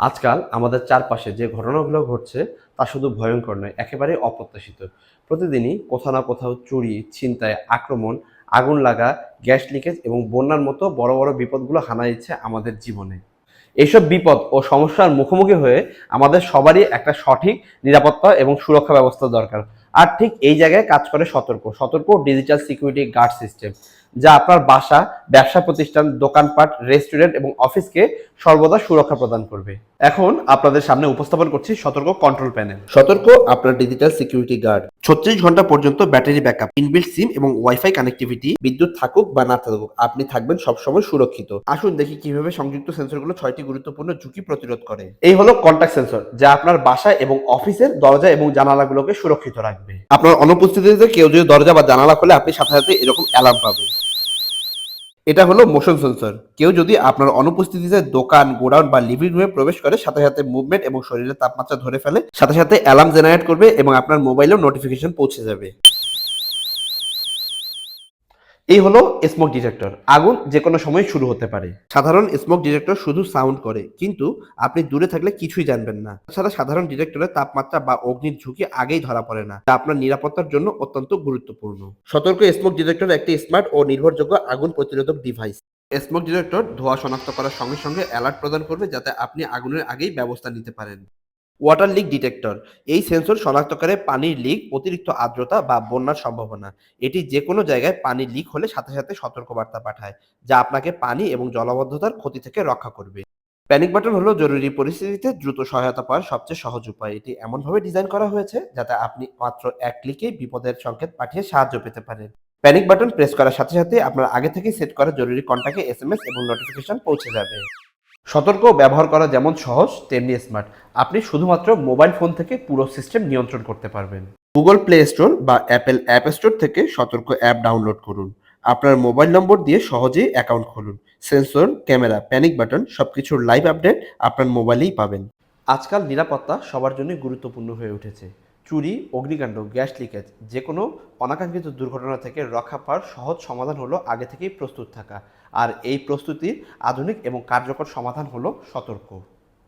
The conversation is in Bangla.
আজকাল আমাদের চারপাশে যে ঘটনাগুলো ঘটছে, তা শুধু ভয়ঙ্কর নয়, একেবারে অপ্রত্যাশিত। প্রতিদিনই কোথাও না কোথাও চুরি, ছিনতাই, আক্রমণ, আগুন লাগা, গ্যাস লিকেজ এবং বন্যার মতো বড় বড় বিপদগুলো হানা দিচ্ছে আমাদের জীবনে। এইসব বিপদ ও সমস্যার মুখোমুখি হয়ে আমাদের সবারই একটা সঠিক, নিরাপত্তা এবং সুরক্ষা ব্যবস্থা দরকার। আর ঠিক এই জায়গায় কাজ করে সতর্ক। সতর্ক ডিজিটাল সিকিউরিটি গার্ড সিস্টেম যা আপনার বাসা ব্যবসা প্রতিষ্ঠান দোকানপাট রেস্টুরেন্ট এবং অফিসকে সর্বদা সুরক্ষা প্রদান করবে। এখন আপনাদের সামনে উপস্থাপন করছি সতর্ক কন্ট্রোল প্যানেল। সতর্ক আপনার ডিজিটাল সিকিউরিটি গার্ড। ছত্রিশ ঘণ্টা পর্যন্ত ব্যাটারি ব্যাকআপ ইনবিল্ট সিম এবং ওয়াইফাই কানেক্টিভিটি বিদ্যুৎ থাকুক বা না থাকুক আপনি থাকবেন সবসময় সুরক্ষিত। আসুন দেখি কীভাবে সংযুক্ত সেন্সরগুলো ছয়টি গুরুত্বপূর্ণ ঝুঁকি প্রতিরোধ করে। এই হলো কন্ট্যাক্ট সেন্সর যা আপনার বাসা এবং অফিসের দরজা এবং জানালাগুলোকে সুরক্ষিত রাখবে। আপনার অনুপস্থিতিতে কেউ যদি দরজা বা জানালা খোলে আপনি সাথে সাথে এরকম অ্যালার্ম পাবেন। এটা হলো মোশন সেন্সর কেউ যদি আপনার অনুপস্থিতিতে দোকান, গোডাউন বা লিভিং রুমে প্রবেশ করে, সাথে সাথে মুভমেন্ট এবং শরীরের তাপমাত্রা ধরে ফেলে, সাথে সাথে অ্যালার্ম জেনারেট করবে এবং আপনার মোবাইলেও নোটিফিকেশন পৌঁছে যাবে। এই হলো স্মোক ডিটেক্টর আগুন যে কোনো সময় শুরু হতে পারে। সাধারণ স্মোক ডিটেক্টর শুধু সাউন্ড করে, কিন্তু আপনি দূরে থাকলে কিছুই জানবেন না। তাছাড়া সাধারণ ডিটেক্টরের তাপমাত্রা বা অগ্নির ঝুঁকি আগেই ধরা পড়ে না, যা আপনার নিরাপত্তার জন্য অত্যন্ত গুরুত্বপূর্ণ। সতর্ক স্মোক ডিটেক্টর একটি স্মার্ট ও নির্ভরযোগ্য আগুন প্রতিরোধক ডিভাইস স্মোক ডিটেক্টর ধোঁয়া শনাক্ত করার সঙ্গে সঙ্গে অ্যালার্ট প্রদান করবে যাতে আপনি আগুনের আগেই ব্যবস্থা নিতে পারেন। ওয়াটার লিক ডিটেক্টর এই সেন্সর শনাক্ত করে পানির লিক অতিরিক্ত আর্দ্রতা বা বন্যার সম্ভাবনা। এটি যে কোনো জায়গায় পানি লিক হলে সাথে সাথে সতর্কবার্তা পাঠায়, যা আপনাকে পানি এবং জলাবদ্ধতার ক্ষতি থেকে রক্ষা করবে। প্যানিক বাটন হলো জরুরি পরিস্থিতিতে দ্রুত সহায়তা পাওয়ার সবচেয়ে সহজ উপায়। এটি এমনভাবে ডিজাইন করা হয়েছে, যাতে আপনি মাত্র এক ক্লিকেই বিপদের সংকেত পাঠিয়ে সাহায্য পেতে পারেন। প্যানিক বাটন প্রেস করার সাথে সাথে আপনার আগে থেকে সেট করা জরুরি কন্ট্যাক্টে এস এবং নোটিফিকেশন পৌঁছে যাবে। সতর্ক ব্যবহার করা যেমন সহজ তেমনি স্মার্ট আপনি শুধুমাত্র মোবাইল ফোন থেকে পুরো সিস্টেম নিয়ন্ত্রণ করতে পারবেন। গুগল প্লে স্টোর বা অ্যাপেল অ্যাপ স্টোর থেকে সতর্ক অ্যাপ ডাউনলোড করুন। আপনার মোবাইল নম্বর দিয়ে সহজেই অ্যাকাউন্ট খুলুন। সেন্সর ক্যামেরা প্যানিক বাটন সব কিছুর লাইভ আপডেট আপনার মোবাইলেই পাবেন। আজকাল নিরাপত্তা সবার জন্য গুরুত্বপূর্ণ হয়ে উঠেছে। চুরি, অগ্নিকাণ্ড, গ্যাস লিকেজ যে কোনো অনাকাঙ্ক্ষিত দুর্ঘটনা থেকে রক্ষা পাওয়ার সহজ সমাধান হলো আগে থেকেই প্রস্তুত থাকা। আর এই প্রস্তুতির আধুনিক এবং কার্যকর সমাধান হলো সতর্ক।